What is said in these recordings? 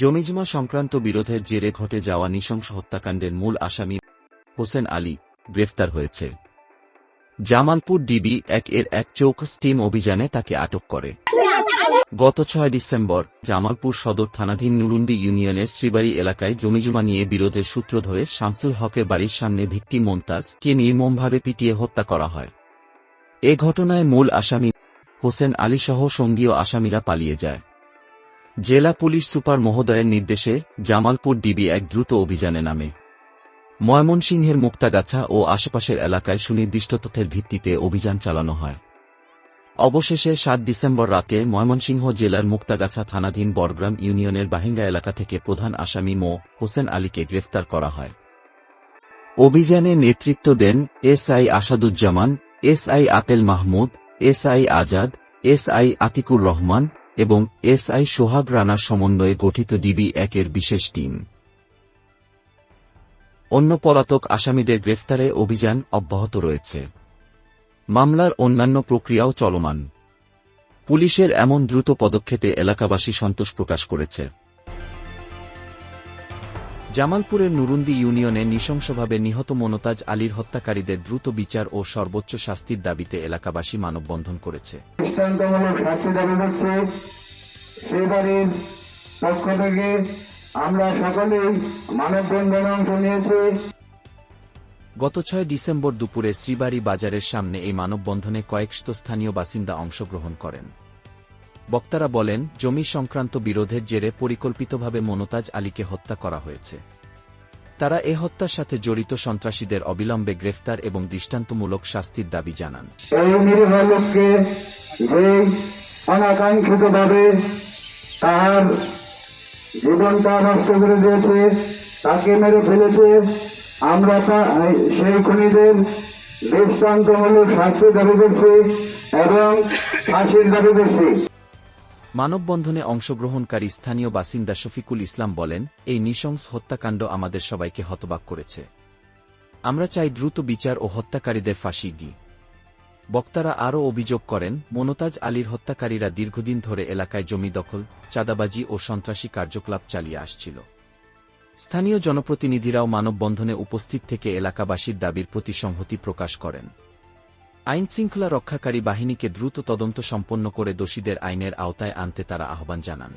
জমিজমা সংক্রান্ত বিরোধের জেরে ঘটে যাওয়া নৃশংস হত্যাকাণ্ডের মূল আসামি হোসেন আলী গ্রেফতার হয়েছে। জামালপুর ডিবি এক এর এক চৌকস টিম অভিযানে তাকে আটক করে। গত ছয় ডিসেম্বর জামালপুর সদর থানাধীন নুরুন্দি ইউনিয়নের শ্রীবাড়ি এলাকায় জমিজমা নিয়ে বিরোধের সূত্র ধরে শামসুল হকের বাড়ির সামনে ভিত্তি মোমতাজকে নির্মমভাবে পিটিয়ে হত্যা করা হয়। এ ঘটনায় মূল আসামি হোসেন আলীসহ সঙ্গীয় আসামিরা পালিয়ে যায়। জেলা পুলিশ সুপার মহোদয়ের নির্দেশে জামালপুর ডিবি এক দ্রুত অভিযানে নামে। ময়মনসিংহের মুক্তাগাছা ও আশেপাশের এলাকায় সুনির্দিষ্ট তথ্যের ভিত্তিতে অভিযান চালানো হয়। অবশেষে সাত ডিসেম্বর রাতে ময়মনসিংহ জেলার মুক্তাগাছা থানাধীন বড়গ্রাম ইউনিয়নের বাহিঙ্গা এলাকা থেকে প্রধান আসামি মো. হোসেন আলীকে গ্রেফতার করা হয়। অভিযানে নেতৃত্ব দেন SI Asaduzzaman SI Atel Mahmud SI Azad SI Atikur Rahman এবং এসআই সোহাগ রানা সমন্বয়ে গঠিত ডিবি একের বিশেষ টিম। অন্য পলাতক আসামিদের গ্রেফতারে অভিযান অব্যাহত রয়েছে। মামলার অন্যান্য প্রক্রিয়াও চলমান। পুলিশের এমন দ্রুত পদক্ষেপে এলাকাবাসী সন্তোষ প্রকাশ করেছে। জামালপুরের নুরুন্দি ইউনিয়নে নৃশংসভাবে নিহত মনোতাজ আলীর হত্যাকারীদের দ্রুত বিচার ও সর্বোচ্চ শাস্তির দাবিতে এলাকাবাসী মানববন্ধন করেছে। দৃষ্টান্তমূলক শাস্তি দাবি করছে। সেই বাড়ির পক্ষ থেকে আমরা সকলেই মানববন্ধনে অংশ নিয়েছি। গত ছয় ডিসেম্বর দুপুরে শ্রীবাড়ি বাজারের সামনে এই মানববন্ধনে কয়েকশত স্থানীয় বাসিন্দা অংশগ্রহণ করেন। বক্তারা বলেন, জমি সংক্রান্ত বিরোধের জেরে পরিকল্পিতভাবে মনোতাজ আলীকে হত্যা করা হয়েছে। তারা এ হত্যার সাথে জড়িত সন্ত্রাসীদের অবিলম্বে গ্রেফতার এবং দৃষ্টান্তমূলক শাস্তির দাবি জানান। অনাকাঙ্ক্ষিতভাবে তার জীবনটা নষ্ট করে দিয়েছে, তাকে মেরে ফেলেছে, আমরা সেই খুনিদের দৃষ্টান্তমূলক শাস্তি দাবি করছি এবং ফাঁসির দাবি করছি। মানববন্ধনে অংশগ্রহণকারী স্থানীয় বাসিন্দা শফিকুল ইসলাম বলেন, এই নৃশংস হত্যাকাণ্ড আমাদের সবাইকে হতবাক করেছে। আমরা চাই দ্রুত বিচার ও হত্যাকারীদের ফাঁসি গি। বক্তারা আরও অভিযোগ করেন মনোতাজ আলীর হত্যাকারীরা দীর্ঘদিন ধরে এলাকায় জমি দখল, চাঁদাবাজি ও সন্ত্রাসী কার্যকলাপ চালিয়ে আসছিল। স্থানীয় জনপ্রতিনিধিরাও মানববন্ধনে উপস্থিত থেকে এলাকাবাসীর দাবির প্রতি সংহতি প্রকাশ করেন। আইনশৃঙ্খলা রক্ষাকারী বাহিনীকে দ্রুত তদন্ত সম্পন্ন করে দোষীদের আইনের আওতায় আনতে তারা আহ্বান জানান।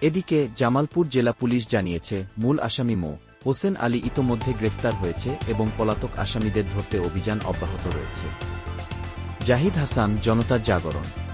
এদিকে, জামালপুর জেলা পুলিশ জানিয়েছে, মূল আসামি মো. হোসেন আলী ইতোমধ্যে গ্রেফতার হয়েছে এবং পলাতক আসামিদের ধরতে অভিযান অব্যাহত রয়েছে। জাহিদ হাসান, জনতার জাগরণ।